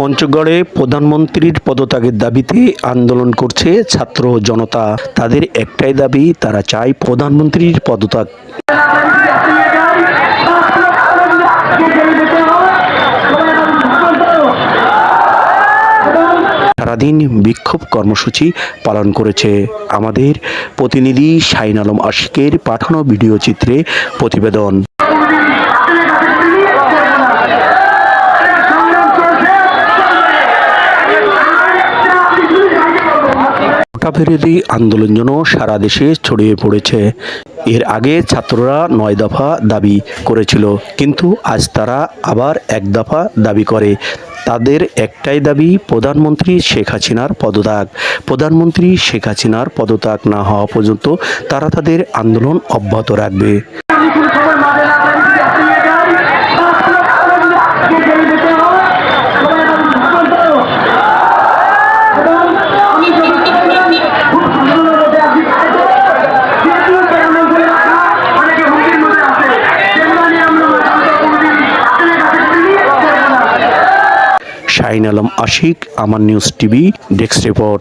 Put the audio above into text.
পঞ্চগড়ে প্রধানমন্ত্রীর পদত্যাগের দাবিতে আন্দোলন করছে ছাত্র জনতা। তাদের একটাই দাবি, তারা চায় প্রধানমন্ত্রীর পদত্যাগ। সারাদিন বিক্ষোভ কর্মসূচি পালন করেছে আমাদের প্রতিনিধি শাইন আলম আশিকের পাঠানো ভিডিও চিত্রে প্রতিবেদন। কোটা আন্দোলন যেন সারা দেশে ছড়িয়ে পড়েছে। এর আগে ছাত্ররা নয় দফা দাবি করেছিল, কিন্তু আজ তারা আবার এক দফা দাবি করে। তাদের একটাই দাবি, প্রধানমন্ত্রী শেখ হাসিনার পদত্যাগ। প্রধানমন্ত্রী শেখ হাসিনার পদত্যাগ না হওয়া পর্যন্ত তারা তাদের আন্দোলন অব্যাহত রাখবে। শাহিন আলম আশিক আমার নিউজ টিভি ডেস্ক রিপোর্ট।